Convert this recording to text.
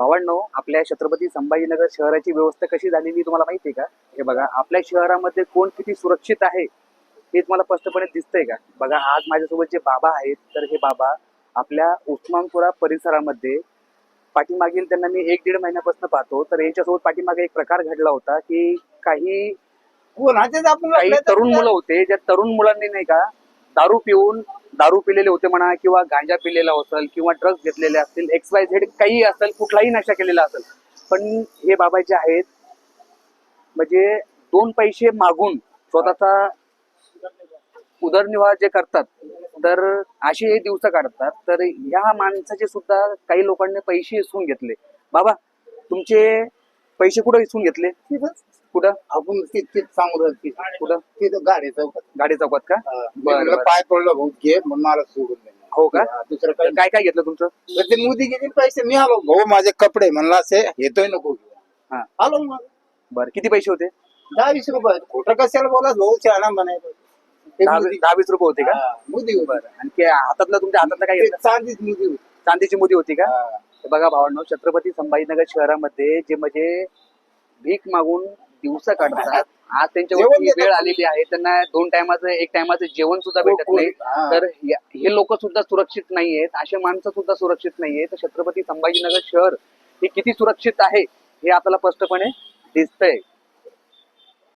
भावांनो आपल्या छत्रपती संभाजीनगर शहराची व्यवस्था कशी झालेली तुम्हाला माहिती आहे का? हे बघा आपल्या शहरामध्ये कोण किती सुरक्षित आहे हे तुम्हाला स्पष्टपणे दिसतंय का? बघा आज माझ्यासोबत जे बाबा आहेत तर हे बाबा आपल्या उस्मानपुरा परिसरामध्ये पाठीमागील त्यांना मी एक दीड महिन्यापासून पाहतो तर यांच्यासोबत पाठीमागे एक प्रकार घडला होता की काही काही तरुण मुलं होते ज्या तरुण मुलांनी नाही का दारू पिऊन दारू पिलेले होते म्हणा किंवा गांजा पिलेला असेल किंवा ड्रग्ज घेतलेले असतील एक्स वाय झेड काही असेल कुठलाही नशा केलेला असेल. पण हे बाबा जे आहेत म्हणजे दोन पैसे मागून स्वतःचा उदरनिर्वाह जे करतात तर असे हे दिवस काढतात. तर ह्या माणसाचे सुद्धा काही लोकांनी पैसे हिसून घेतले. बाबा तुमचे पैसे कुठं हिसून घेतले? कुठं? आपण तिथं सांगू कुठं? तिथं गाडी चौकात. गाडी चौकात का? बरं. पाय पडलं भाऊ घे म्हणून मला सोडून दे. हो का? हा, दुसरं काय काय घेतलं तुमचं? तर ते मोदी किती पैसे मी आलो. भाऊ माझे कपडे म्हणला असे येतोय नको. हा. आलो मग. बरं किती पैसे होते? दहा वीस रुपये. खोटं कशाला बोला भाऊ शहाणा म्हणायचं. दहा वीस रुपये होते का? मोदी. बरं. आणि ते हातातलं तुमच्या हातातलं काय घेतलं? चांदीच मोदी होती. चांदीची मुदी होती का? हा. हे बघा भावांनो छत्रपती संभाजीनगर शहरामध्ये जे म्हणजे भीक मागून दिवस काढतात. आज त्यांच्यावरती. वेळ आलेली आहे त्यांना दोन टायमाचं एक टायमाचं जेवण सुद्धा भेटत हो, नाही. हा. तर हे लोक सुद्धा सुरक्षित नाहीयेत. असे माणसं सुद्धा सुरक्षित नाहीयेत. तर छत्रपती संभाजीनगर शहर हे किती सुरक्षित आहे हे आपल्याला स्पष्टपणे दिसतंय.